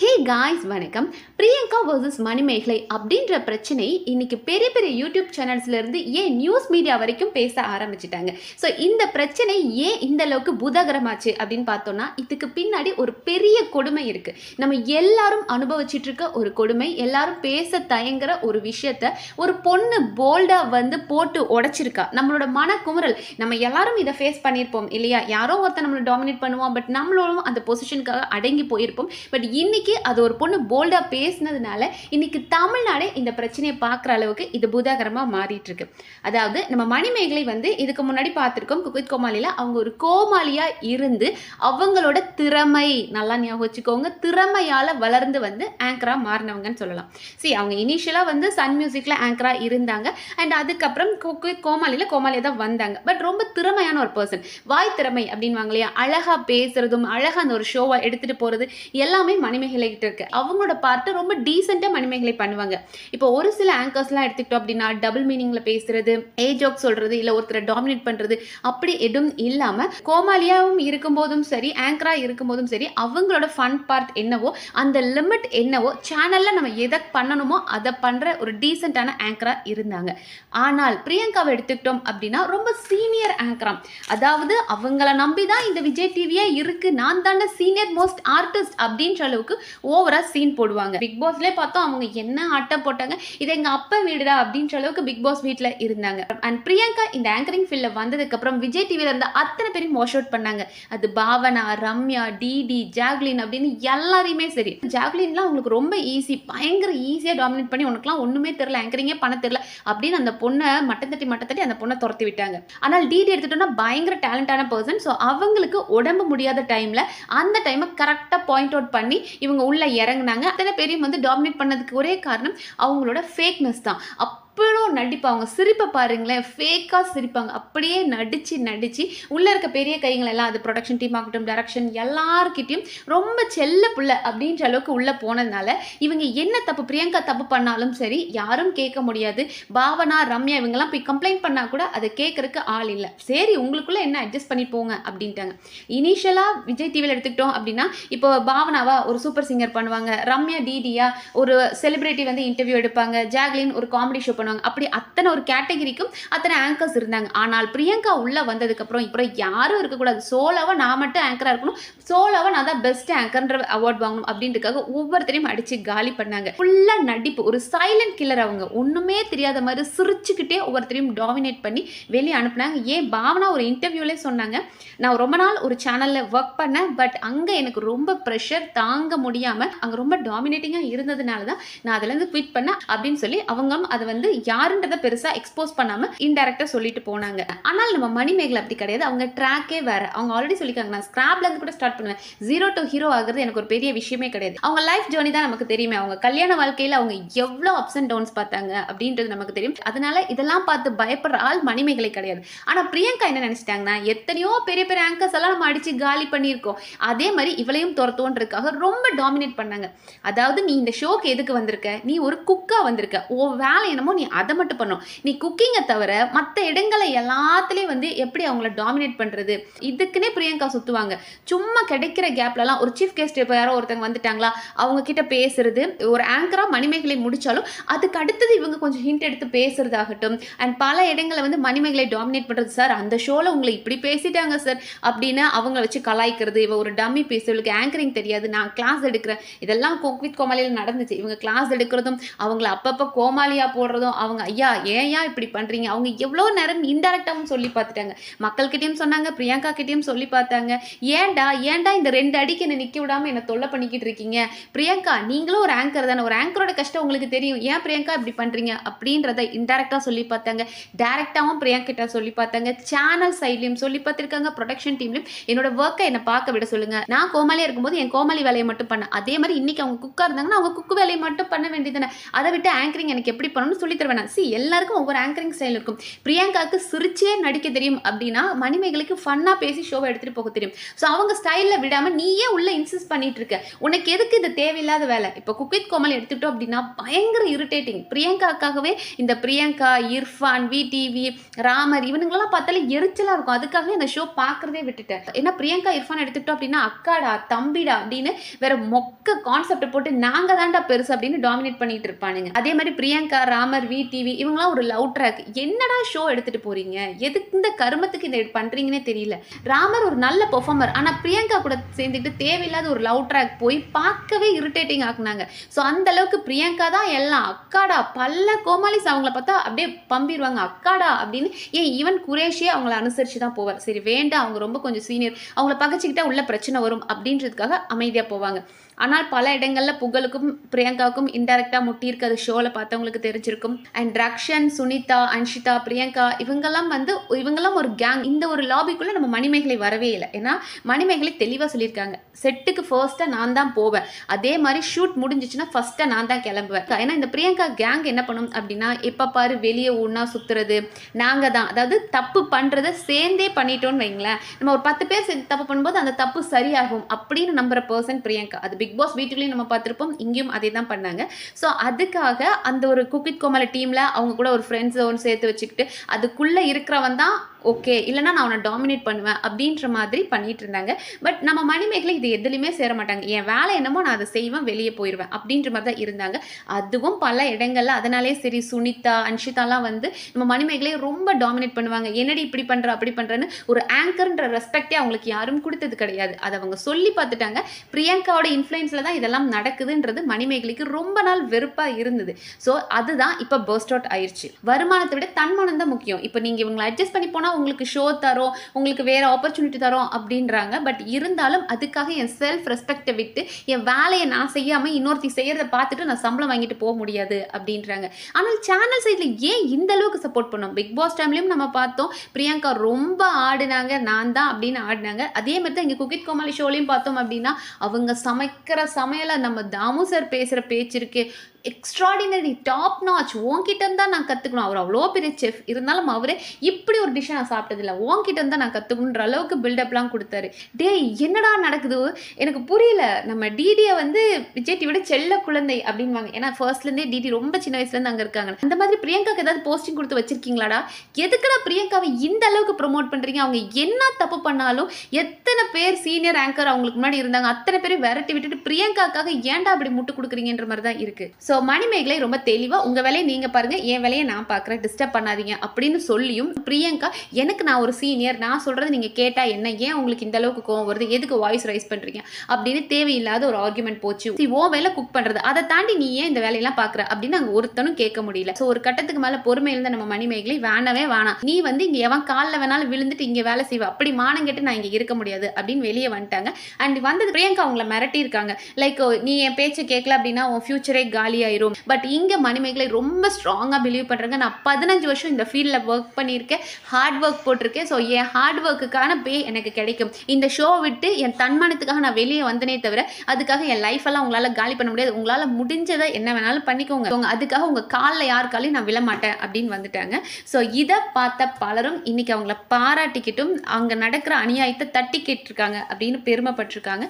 He guys வணக்கம். Priyanka versus Manimekalai அப்படின்ற பிரச்சனை இன்னைக்கு பெரிய பெரிய யூடியூப் சேனல்ஸ்லேருந்து ஏன் நியூஸ் மீடியா வரைக்கும் பேச ஆரம்பிச்சிட்டாங்க. ஸோ இந்த பிரச்சனை ஏன் இந்த அளவுக்கு பூதாகரமாச்சு அப்படின்னு பார்த்தோம்னா இதுக்கு பின்னாடி ஒரு பெரிய கொடுமை இருக்கு. நம்ம எல்லாரும் அனுபவிச்சிட்டு இருக்க ஒரு கொடுமை எல்லாரும் பேச தயங்குற ஒரு விஷயத்த ஒரு பொண்ணு போல்டாக வந்து போட்டு உடைச்சிருக்கா. நம்மளோட மனக்குமுறல். நம்ம எல்லாரும் இதை ஃபேஸ் பண்ணியிருப்போம் இல்லையா? யாரோ ஒருத்தர் நம்மளை டாமினேட் பண்ணுவோம் பட் நம்மளும் அந்த பொசிஷனுக்காக அடங்கி போயிருப்போம். பட் இன்னைக்கு அது ஒரு பொண்ணு போல்டாக பேசினதுனால இன்னைக்கு தமிழ்நாடே இந்த பிரச்சனையை பார்க்குற அளவுக்கு இது பூதாகரமாக மாறிட்டு இருக்கு அதாவது நம்ம மணிமேகலை வந்து இதுக்கு முன்னாடி பார்த்துருக்கோம் குக்வித் கோமாளியில் அவங்க ஒரு கோமாளியாக இருந்து அவங்களோட திறமை நல்லா ஞாபகம் வச்சுக்கோங்க. திறமையால் வளர்ந்து வந்து ஆங்கராக மாறினவங்கன்னு சொல்லலாம். சரி அவங்க இனிஷியலாக வந்து சன் மியூசிக்கில் ஆங்கராக இருந்தாங்க. அண்ட் அதுக்கப்புறம் குக்வித் கோமாளியில் கோமாளியாக தான் வந்தாங்க. பட் ரொம்ப திறமையான ஒரு பர்சன் வாய் திறமை அப்படின்வாங்க இல்லையா? அழகாக பேசுறதும் அழகாக அந்த ஒரு ஷோவை எடுத்துகிட்டு போகிறது எல்லாமே மணிமேகலை இருக்கு. அவங்களோட பார்ட்டு ரொம்ப டீசெண்டாக மணிமேகலை பண்ணுவாங்க. இப்போ ஒரு சில ஆங்கர்ஸ்லாம் எடுத்துக்கிட்டோம் அப்படின்னா டபுள் மீனிங்கில் பேசுறது ஏ ஜோக் சொல்றது இல்லை ஒருத்தரை டாமினேட் பண்ணுறது அப்படி எதுவும் இல்லாமல் கோமாளியாகவும் இருக்கும்போதும் சரி ஆங்கரா இருக்கும்போதும் சரி அவங்களோட ஃபன் பார்ட் என்னவோ அந்த லிமிட் என்னவோ சேனலில் நம்ம எதை பண்ணணுமோ அதை பண்ணுற ஒரு டீசெண்டான ஆங்கராக இருந்தாங்க. ஆனால் பிரியங்காவை எடுத்துக்கிட்டோம் அப்படின்னா ரொம்ப சீனியர் ஆங்கராம் அதாவது அவங்கள நம்பி தான் இந்த விஜய் டிவியே இருக்கு. நான் தானே சீனியர் மோஸ்ட் ஆர்டிஸ்ட் அப்படின்ற அளவுக்கு ஓவரா சீன் போடுவாங்க. பிக் பாஸ்லேயே பார்த்தோம் அவங்க என்ன ஆட்டம் போட்டாங்க இது எங்க அப்பா வீடுடா அப்படின்ற அளவுக்கு பிக் பாஸ் வீட்டில் இருந்தாங்க. அண்ட் பிரியங்கா இந்த ஆங்கரிங் ஃபீல்டில் வந்ததுக்கு அப்புறம் விஜய் டிவியில் இருந்த அத்தனை பேரும் வாஷ் அவுட் பண்ணாங்க. அது பாவனா ரம்யா டிடி ஜாக்லின் அப்படின்னு எல்லாரையுமே சரி. ஜாக்லின்லாம் உங்களுக்கு ரொம்ப ஈஸி பயங்கர ஈஸியாக டாமினேட் பண்ணி உனக்குலாம் ஒன்றுமே தெரில ஆங்கரிங்கே பண்ண தெரில அப்படின்னு அந்த பொண்ணை மட்டம் தட்டி மட்டம் தட்டி அந்த பொண்ணை துரத்தி விட்டாங்க. ஆனால் டிடி எடுத்துட்டோம்னா பயங்கர டேலண்டான பர்சன் ஸோ அவங்களுக்கு உடம்பு முடியாத டைமில் அந்த டைமை கரெக்டாக பாயிண்ட் அவுட் பண்ணி இவங்க உள்ளே இறங்குனாங்க. அத்தனை பேரையும் வந்து டாமினேட் பண்ணதுக்கு ஒரே காரணம் அவங்களோட ஃபேக்னஸ் தான். அவ்வளோ நடிப்பு அவங்க சிரிப்பை பாருங்களேன். ஃபேக்காக சிரிப்பாங்க. அப்படியே நடித்து நடித்து உள்ளே இருக்க பெரிய கைகள் எல்லாம் அது ப்ரொடக்ஷன் டீம் ஆகட்டும் டேரக்ஷன் எல்லாருக்கிட்டையும் ரொம்ப செல்ல புள்ள அப்படின்ற அளவுக்கு உள்ளே போனதுனால இவங்க என்ன தப்பு பிரியங்கா தப்பு பண்ணாலும் சரி யாரும் கேட்க முடியாது. பாவனா ரம்யா இவங்கெல்லாம் போய் கம்ப்ளைண்ட் பண்ணால் கூட அதை கேட்குறக்கு ஆள் இல்லை. சரி உங்களுக்குள்ளே என்ன அட்ஜஸ்ட் பண்ணி போங்க அப்படின்ட்டாங்க. இனிஷியலாக விஜய் டிவியில் எடுத்துக்கிட்டோம் அப்படின்னா இப்போ பாவனாவா ஒரு சூப்பர் சிங்கர் பண்ணுவாங்க. ரம்யா டிடியா ஒரு செலிபிரிட்டி வந்து இன்டர்வியூ எடுப்பாங்க. ஜாக்லின் ஒரு காமெடி ஷோ பண்ணுவாங்க. அப்படி அத்தனை ஒரு கேட்டகிரிக்கும் அத்தனை ஆங்கர்ஸ் இருந்தாங்க. ஆனால் பிரியங்கா உள்ளே வந்ததுக்கப்புறம் இப்போ யாரும் இருக்கக்கூடாது. சோலோவாக நான் மட்டும் ஆங்கராக இருக்கணும். சோலோவாக நான் தான் பெஸ்ட் ஆங்கர்ன்ற அவார்ட் வாங்கணும் அப்படின்றதுக்காக ஒவ்வொருத்தரையும் அடித்து காலி பண்ணாங்க. ஃபுல்லாக நடிப்பு. ஒரு சைலண்ட் கில்லர் அவங்க. ஒன்றுமே தெரியாத மாதிரி சிரிச்சுக்கிட்டே ஒவ்வொருத்தரையும் டாமினேட் பண்ணி வெளியே அனுப்புனாங்க. ஏன்? பாவனா ஒரு இன்டர்வியூலே சொன்னாங்க. நான் ரொம்ப நாள் ஒரு சேனலில் ஒர்க் பண்ணேன். பட் அங்கே எனக்கு ரொம்ப ப்ரெஷர் தாங்க முடியாமல் அங்கே ரொம்ப டாமினேட்டிங்காக இருந்ததுனால தான் நான் அதுலேருந்து குவிட் பண்ணேன் அப்படின்னு சொல்லி அவங்களும் அதை வந்து யார் யாருன்றதை பெருசாக எக்ஸ்போஸ் பண்ணாமல் இன்டெரக்டாக சொல்லிட்டு போனாங்க. ஆனால் நம்ம மணிமேகலை அப்படி கிடையாது. அவங்க ட்ராக்கே வேற. அவங்க ஆல்ரெடி சொல்லியிருக்காங்க நான் ஸ்கிராப்லேருந்து கூட ஸ்டார்ட் பண்ணுவேன். ஜீரோ டு ஹீரோ ஆகுறது எனக்கு ஒரு பெரிய விஷயமே கிடையாது. அவங்க லைஃப் ஜேர்னி தான் நமக்கு தெரியுமே. அவங்க கல்யாண வாழ்க்கையில் அவங்க எவ்வளோ அப்ஸ் அண்ட் டவுன்ஸ் பார்த்தாங்க அப்படின்றது நமக்கு தெரியும். அதனால இதெல்லாம் பார்த்து பயப்படுற ஆள் மணிமேகலை கிடையாது. ஆனால் பிரியங்கா என்ன நினச்சிட்டாங்கன்னா எத்தனையோ பெரிய பெரிய ஆங்கர்ஸ் எல்லாம் நம்ம அடிச்சு காலி பண்ணியிருக்கோம். அதே மாதிரி இவளையும் துரத்துவோன்றதுக்காக ரொம்ப டாமினேட் பண்ணாங்க. அதாவது நீ இந்த ஷோக்கு எதுக்கு வந்திருக்க? நீ ஒரு குக்காக வந்திருக்க. ஓ வேலை என்னமோ நீ அதை மட்டும் பண்ணும். நீ குக்கிங்கை தவிர மற்ற இடங்களை எல்லாத்துலேயும் வந்து எப்படி அவங்கள டாமினேட் பண்ணுறது இதுக்குன்னே பிரியங்கா சுற்றுவாங்க சும்மா கிடைக்கிற கேப்லலாம் ஒரு சீஃப் கெஸ்ட் இப்போ யாரோ ஒருத்தவங்க வந்துட்டாங்களா அவங்க கிட்ட பேசுறது ஒரு ஆங்கராக மணிமேகலை முடிச்சாலும் அதுக்கு அடுத்தது இவங்க கொஞ்சம் ஹிண்ட் எடுத்து பேசுறதாகட்டும். அண்ட் பல இடங்களை வந்து மணிமேகலை டாமினேட் பண்ணுறது சார் அந்த ஷோவில் உங்களை இப்படி பேசிட்டாங்க சார். அப்படின்னு அவங்கள வச்சு கலாய்க்கிறது இவ ஒரு டம்மி பேசு இவளுக்கு ஆங்கரிங் தெரியாது நான் கிளாஸ் எடுக்கிறேன். இதெல்லாம் குக் வித் கோமாளியில் நடந்துச்சு. இவங்க கிளாஸ் எடுக்கிறதும் அவங்கள அப்பப்போ கோமாளியாக போடுறதும் அவங்க ஐயா ஏயா இப்படி பண்ணுறீங்க அவங்க எவ்வளோ நேரம் இன்டெரக்டாகவும் சொல்லி பார்த்துட்டாங்க. மக்கள்கிட்டையும் சொன்னாங்க பிரியங்கா கிட்டேயும் சொல்லி பார்த்தாங்க. ஏன்டா ஏன்டா இந்த ரெண்டு அடிக்கு என்னை நிற்க விடாம என்னை தொல்லை பண்ணிக்கிட்டு இருக்கீங்க? பிரியங்கா நீங்களும் ஒரு ஆங்கர் தானே. ஒரு ஆங்கரோட கஷ்டம் உங்களுக்கு தெரியும். ஏன் பிரியங்கா இப்படி பண்ணுறீங்க அப்படின்றத இன்டெரக்டாக சொல்லி பார்த்தாங்க. டேரெக்டாகவும் பிரியங்கிட்ட சொல்லி பார்த்தாங்க. சேனல் சைட்லையும் சொல்லி பார்த்துருக்காங்க. ப்ரொடக்ஷன் டீம்லையும் என்னோட ஒர்க்கை என்னை பார்க்க விட சொல்லுங்க. நான் கோமாளியாக இருக்கும்போது என் கோமாளி வேலையை மட்டும் பண்ணேன். அதே மாதிரி இன்னைக்கு அவங்க குக்கா இருந்தாங்கன்னா அவங்க குக்கு வேலையை மட்டும் பண்ண வேண்டியதானே அதை விட்டு ஆங்கரிங் எனக்கு எப்படி பண்ணணும்னு சொல்லி தருவேன் சி எல்லாருக்கும் ஒவ்வொரு ஆங்கரிங் ஸ்டைல் இருக்கும். பிரியங்காவுக்கு சிரிச்சே நடிக்க தெரியும் அப்படின்னா மணிமேகலுக்கு ஃபன்னாக பேசி ஷோவை எடுத்துகிட்டு போக தெரியும். ஸோ அவங்க ஸ்டைலில் விடாமல் நீயே உள்ளே இன்சிஸ்ட் பண்ணிட்டு இருக்க. உனக்கு எதுக்கு இது தேவையில்லாத வேலை? இப்போ குக்வித் கோமல் எடுத்துக்கிட்டோம் அப்படின்னா பயங்கர இரிட்டேட்டிங் பிரியங்காக்காகவே இந்த பிரியங்கா இர்ஃபான் விடிவி ராமர் இவனுங்களெல்லாம் பார்த்தாலே எரிச்சலாக இருக்கும். அதுக்காகவே அந்த ஷோ பார்க்குறதே விட்டுட்டேன். ஏன்னா பிரியங்கா இர்ஃபான் எடுத்துக்கிட்டோம் அப்படின்னா அக்காடா தம்பிடா அப்படின்னு வேற மொக்க கான்செப்ட் போட்டு நாங்கள் தான்டா பெருசு அப்படின்னு டாமினேட் பண்ணிட்டு இருப்பானுங்க. அதே மாதிரி பிரியங்கா ராமர் வி டிவி இவங்களாம் ஒரு லவ் ட்ராக் என்னடா ஷோ எடுத்துகிட்டு போகிறீங்க எதுக்கு இந்த கருமத்துக்கு இதை பண்ணுறீங்கன்னே தெரியல. ராமர் ஒரு நல்ல பெர்ஃபார்மர் ஆனால் பிரியங்கா கூட சேர்ந்துட்டு தேவையில்லாத ஒரு லவ் ட்ராக் போய் பார்க்கவே இரிட்டேட்டிங் ஆக்குனாங்க. ஸோ அந்த அளவுக்கு பிரியங்கா தான் எல்லாம் அக்காடா பல்ல கோமாளிஸ் அவங்கள பார்த்தா அப்படியே பம்பிடுவாங்க. அக்காடா அப்படின்னு ஏன் ஈவன் குரேஷியே அவங்கள அனுசரித்து தான் போவார். சரி வேண்டாம் அவங்க ரொம்ப கொஞ்சம் சீனியர் அவங்கள பகச்சிக்கிட்டா உள்ள பிரச்சனை வரும் அப்படின்றதுக்காக அமைதியாக போவாங்க. ஆனால் பல இடங்களில் புகழுக்கும் பிரியங்காவுக்கும் இன்டெரக்டாக முட்டியிருக்கு அது ஷோவில் பார்த்தவங்களுக்கு தெரிஞ்சிருக்கும். அண்ட் ரக்ஷன் சுனிதா அன்ஷிதா பிரியங்கா இவங்கெல்லாம் வந்து இவங்கெல்லாம் ஒரு கேங் இந்த ஒரு லாபிக்குள்ளே நம்ம மணிமேகலை வரவே இல்லை. ஏன்னா மணிமேகலை தெளிவாக சொல்லியிருக்காங்க. செட்டுக்கு ஃபர்ஸ்ட்டாக நான் தான் போவேன். அதே மாதிரி ஷூட் முடிஞ்சிச்சுன்னா ஃபர்ஸ்ட்டாக நான் தான் கிளம்புவேன். ஏன்னா இந்த பிரியங்கா கேங் என்ன பண்ணும் அப்படின்னா எப்போ பாரு வெளியே ஒன்றா சுற்றுறது நாங்கள் தான். அதாவது தப்பு பண்ணுறத சேர்ந்தே பண்ணிட்டோம்னு வைங்களேன். நம்ம ஒரு பத்து பேர் சேர்ந்து தப்பு பண்ணும்போது அந்த தப்பு சரியாகும் அப்படின்னு நம்புற பர்சன் பிரியங்கா. அது பிக் பிக் பாஸ் வீட்டுக்குள்ளேயும் நம்ம பார்த்துருப்போம். இங்கேயும் அதே தான் பண்ணாங்க. ஸோ அதுக்காக அந்த ஒரு குக்கித் கோமலை டீமில் அவங்க கூட ஒரு ஃப்ரெண்ட்ஸ் ஒன்று சேர்த்து வச்சுக்கிட்டு அதுக்குள்ளே இருக்கிறவன் தான் ஓகே இல்லைனா நான் அவனை டாமினேட் பண்ணுவேன் அப்படின்ற மாதிரி பண்ணிட்டு இருந்தாங்க. பட் நம்ம மணிமேகலை இது எதுலையுமே சேர மாட்டாங்க. என் வேலை என்னமோ நான் அதை செய்வேன் வெளியே போயிடுவேன் அப்படின்ற மாதிரி தான் இருந்தாங்க. அதுவும் பல இடங்கள்ல அதனாலே சரி சுனிதா அன்ஷிதாலாம் வந்து நம்ம மணிமேகலையை ரொம்ப டாமினேட் பண்ணுவாங்க. என்னடி இப்படி பண்ணுற அப்படி பண்ணுறேன்னு ஒரு ஆங்கர்ன்ற ரெஸ்பெக்டே அவங்களுக்கு யாரும் கொடுத்தது கிடையாது. அதை அவங்க சொல்லி பார்த்துட்டாங்க. பிரியங்காவோட இன்ஃப்ளூயன்ஸில் தான் இதெல்லாம் நடக்குதுன்றது மணிமேகலைக்கு ரொம்ப நாள் வெறுப்பாக இருந்தது. ஸோ அதுதான் இப்போ பர்ஸ்ட் அவுட் ஆயிடுச்சு வருமானத்தை விட தன்மானம் தான் முக்கியம். இப்போ நீங்கள் இவங்களை அட்ஜஸ்ட் பண்ணி போனால் உங்களுக்கு ஷோ தரோம் உங்களுக்கு வேற ஆப்பர்ச்சுனிட்டி தரோம் அப்படின்றாங்க. பட் இருந்தாலும் அதுக்காக என் செல்ஃப் ரெஸ்பெக்டை விட்டு என் வேலையை நான் செய்யாமல் இன்னொருத்தி செய்யறத பார்த்துட்டு நான் சம்பளம் வாங்கிட்டு போக முடியாது அப்படின்றாங்க. ஆனால் சேனல் சைடில் ஏன் இந்த அளவுக்கு சப்போர்ட் பண்ணோம்? பிக் பாஸ் டைம்லையும் நம்ம பார்த்தோம். பிரியங்கா ரொம்ப ஆடினாங்க நான் தான் அப்படின்னு ஆடினாங்க. அதே மாதிரி தான் இங்கே குகித் கோமாளி ஷோலையும் பார்த்தோம் அப்படின்னா அவங்க சமைக்கிற சமையலை நம்ம தாமு சார் பேசுகிற பேச்சு இருக்கு. எக்ஸ்ட்ராடினரி டாப் நாச் உன்கிட்ட தான் நான் கற்றுக்கணும் அவர் அவ்வளோ பெரிய செஃப் இருந்தாலும் அவரே இப்படி ஒரு டிஷ்ஷை நான் சாப்பிட்டதில்ல. உன்கிட்ட தான் நான் கற்றுக்கணுன்ற அளவுக்கு பில்டப்லாம் கொடுத்தாரு. டேய் என்னடா நடக்குது? எனக்கு புரியல. நம்ம டிடியை வந்து விஜய் டிவியோட செல்ல குழந்தை அப்படின்வாங்க ஏன்னா ஃபர்ஸ்ட்லேருந்தே டிடி ரொம்ப சின்ன வயசுலேருந்து அங்கே இருக்காங்க. அந்த மாதிரி பிரியங்காக்கு ஏதாவது போஸ்டிங் கொடுத்து வச்சிருக்கீங்களாடா? எதுக்குடா பிரியங்காவை இந்த அளவுக்கு ப்ரொமோட் பண்ணுறீங்க அவங்க என்ன தப்பு பண்ணாலும் எத்தனை பேர் சீனியர் ஆங்கர் அவங்களுக்கு முன்னாடி இருந்தாங்க? அத்தனை பேரும் விரட்டி விட்டுட்டு பிரியங்காக்காக ஏன்டா அப்படி முட்டு கொடுக்குறீங்கன்ற மாதிரி தான் இருக்குது ஸோ மணிமேகலை ரொம்ப தெளிவாக உங்கள் வேலையை நீங்கள் பாருங்கள் என் வேலையை நான் பார்க்குறேன் டிஸ்டர்ப் பண்ணாதீங்க அப்படின்னு சொல்லியும் பிரியங்கா எனக்கு நான் ஒரு சீனியர் நான் சொல்கிறது நீங்கள் கேட்டால் என்ன? ஏன் உங்களுக்கு இந்த அளவுக்கு கோவம் வருது? எதுக்கு வாய்ஸ் ரைஸ் பண்ணுறீங்க அப்படின்னு தேவையில்லாத ஒரு ஆர்குமெண்ட் போச்சு. ஓ வேலை குக் பண்ணுறது அதை தாண்டி நீ ஏன் இந்த வேலையெல்லாம் பார்க்குற அப்படின்னு அங்கே ஒருத்தனும் கேட்க முடியல. ஸோ ஒரு கட்டத்துக்கு மேலே பொறுமை இருந்த நம்ம மணிமேகலை வேணவே வேணாம். நீ வந்து இங்கே எவன் காலில் வேணாலும் விழுந்துட்டு இங்கே வேலை செய்வ? அப்படி மானம் கேட்டு நான் இங்கே இருக்க முடியாது அப்படின்னு வெளியே வந்துட்டாங்க. அண்ட் வந்தது பிரியங்கா அவங்கள மிரட்டி இருக்காங்க லைக் நீ என் பேச்சை கேட்கல அப்படின்னா உன் ஃபியூச்சரே காலி காலியாயிரும் பட் இங்கே மணிமேகலை ரொம்ப ஸ்ட்ராங்காக பிலீவ் பண்ணுறாங்க நான் பதினஞ்சு வருஷம் இந்த ஃபீல்டில் ஒர்க் பண்ணியிருக்கேன். ஹார்ட் ஒர்க் போட்டிருக்கேன். ஸோ என் ஹார்ட் ஒர்க்குக்கான பே எனக்கு கிடைக்கும். இந்த ஷோ விட்டு என் தன்மானத்துக்காக நான் வெளியே வந்தனே தவிர அதுக்காக என் லைஃப் எல்லாம் உங்களால் காலி பண்ண முடியாது. உங்களால் முடிஞ்சதை என்ன வேணாலும் பண்ணிக்கோங்க. உங்க அதுக்காக உங்கள் காலில் யாருக்காலையும் நான் விழமாட்டேன் அப்படின்னு வந்துட்டாங்க. ஸோ இதை பார்த்த பலரும் இன்னைக்கு அவங்கள பாராட்டிக்கிட்டும் அங்கே நடக்கிற அநியாயத்தை தட்டி கேட்டிருக்காங்க அப்படின்னு பெருமைப்பட்டிருக்காங்க.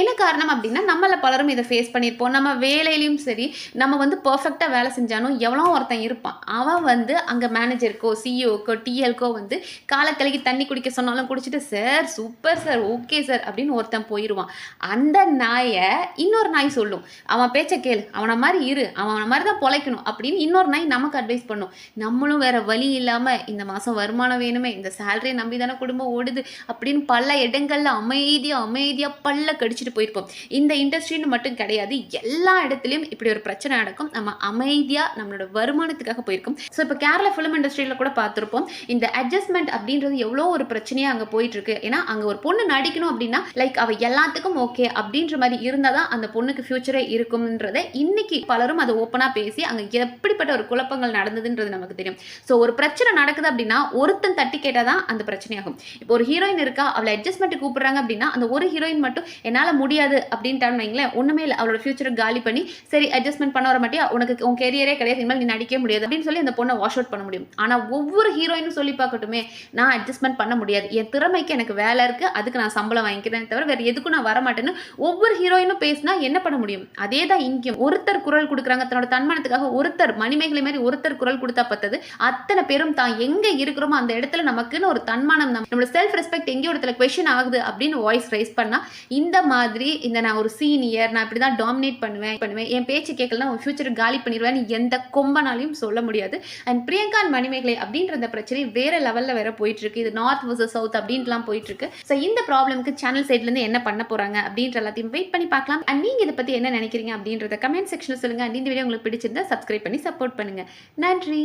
என்ன காரணம் அப்படின்னா நம்மள பலரும் இதை ஃபேஸ் பண்ணியிருப்போம். நம்ம வேலையிலையும் சரி நம்ம வந்து பர்ஃபெக்டாக வேலை செஞ்சாலும் எவ்வளோ ஒருத்தன் இருப்பான். அவன் வந்து அங்கே மேனேஜருக்கோ சிஇஓக்கோ டிஎல்க்கோ வந்து காலக்கலைக்கு தண்ணி குடிக்க சொன்னாலும் குடிச்சிட்டு sir super sir okay sir அப்படின்னு ஒருத்தன் போயிடுவான் அந்த நாயை இன்னொரு நாய் சொல்லும். அவன் பேச்சை கேளு. அவனை மாதிரி இரு. அவனை மாதிரி தான் பொழைக்கணும் அப்படின்னு இன்னொரு நாய் நமக்கு அட்வைஸ் பண்ணும். நம்மளும் வேற வழி இல்லாமல் இந்த மாதம் வருமானம் வேணுமே இந்த சேலரியை நம்பி தானே குடும்பம் ஓடுது அப்படின்னு பல இடங்களில் அமைதியாக அமைதியாக பல்ல கடிச்சிட்டு போயிருப்போம். இந்த இண்டஸ்ட்ரின்னு மட்டும் கிடையாது எல்லா இடத்துலையும் இப்படி ஒரு பிரச்சனை பிரச்சனை நடக்கும் நம்ம அமைதியாக நம்மளோட வருமானத்துக்காக போயிருக்கோம். ஸோ இப்போ கேரளா ஃபிலிம் இண்டஸ்ட்ரியில் கூட பார்த்துருப்போம். இந்த அட்ஜஸ்ட்மெண்ட் அப்படின்றது எவ்வளோ ஒரு பிரச்சனையாக அங்கே போயிட்டு இருக்கு ஏன்னா அங்கே ஒரு பொண்ணு நடிக்கணும் அப்படின்னா லைக் அவள் எல்லாத்துக்கும் ஓகே அப்படின்ற மாதிரி இருந்தால் தான் அந்த பொண்ணுக்கு ஃபியூச்சரே இருக்கும்ன்றதை இன்னைக்கு பலரும் அதை ஓப்பனாக பேசி அங்கே எப்படிப்பட்ட ஒரு குழப்பங்கள் நடந்ததுன்றது நமக்கு தெரியும். ஸோ ஒரு பிரச்சனை நடக்குது அப்படின்னா ஒருத்தன் தட்டி கேட்டால் தான் அந்த பிரச்சனையாகும். இப்போ ஒரு ஹீரோயின் இருக்கா அவளை அட்ஜஸ்ட்மெண்ட் கூப்பிட்றாங்க அப்படின்னா அந்த ஒரு ஹீரோயின் மட்டும் என்னால் முடியாது அப்படின்ட்டான்னு வைங்களேன் ஒன்றுமே இல்லை. அவளோட ஃபியூச்சரை காலி பண்ணி சரி அட்ஜஸ்ட்மெண்ட் பண்ண வர மாட்டியா? உனக்கு உன் கெரியரே கிடையாது இனிமேல் நீ நடிக்க முடியாது அப்படின்னு சொல்லி அந்த பொண்ணை வாஷ் அவுட் பண்ண முடியும். ஆனால் ஒவ்வொரு ஹீரோயினும் சொல்லி பார்க்கட்டுமே நான் அட்ஜஸ்ட்மெண்ட் பண்ண முடியாது. என் திறமைக்கு எனக்கு வேலை இருக்குது அதுக்கு நான் சம்பளம் வாங்கிக்கிறேன் தவிர வேறு எதுக்கும் நான் வர மாட்டேன்னு ஒவ்வொரு ஹீரோயினும் பேசினா என்ன பண்ண முடியும்? அதே தான் இங்கேயும். ஒருத்தர் குரல் கொடுக்குறாங்க தன்னோட தன்மானத்துக்காக ஒருத்தர் மணிமேகலை மாதிரி ஒருத்தர் குரல் கொடுத்தா பத்தது. அத்தனை பேரும் தான் எங்கே இருக்கிறோமோ அந்த இடத்துல நமக்குன்னு ஒரு தன்மானம் நம்ம நம்மளோட செல்ஃப் ரெஸ்பெக்ட் எங்கேயோ இடத்துல கொஷின் ஆகுது அப்படின்னு வாய்ஸ் ரைஸ் பண்ணா இந்த மாதிரி இந்த நான் ஒரு சீனியர் நான் இப்படி தான் டாமினேட் பண்ணுவேன் பண்ணுவேன். என் பேச்சு கேட்கல இல்லைனா உன் ஃபியூச்சர் காலி பண்ணிடுவேன்னு எந்த கொம்பனாலையும் சொல்ல முடியாது. அண்ட் பிரியங்கா அண்ட் மணிமேகலை அப்படின்ற அந்த பிரச்சனை வேற லெவல்ல வேற போயிட்டு இருக்கு இது நார்த் வர்சஸ் சவுத் அப்படின்ட்டுலாம் போயிட்டு இருக்கு ஸோ இந்த ப்ராப்ளம்க்கு சேனல் சைட்லேருந்து என்ன பண்ண போறாங்க அப்படின்ற எல்லாத்தையும் வெயிட் பண்ணி பார்க்கலாம். அண்ட் நீங்க இதை பத்தி என்ன நினைக்கிறீங்க அப்படின்றத கமெண்ட் செக்ஷனில் சொல்லுங்க. அண்ட் இந்த வீடியோ உங்களுக்கு பிடிச்சிருந்தா சப்ஸ்கிரைப் பண்ணி சப்போர்ட் பண்ணுங்க. நன்றி.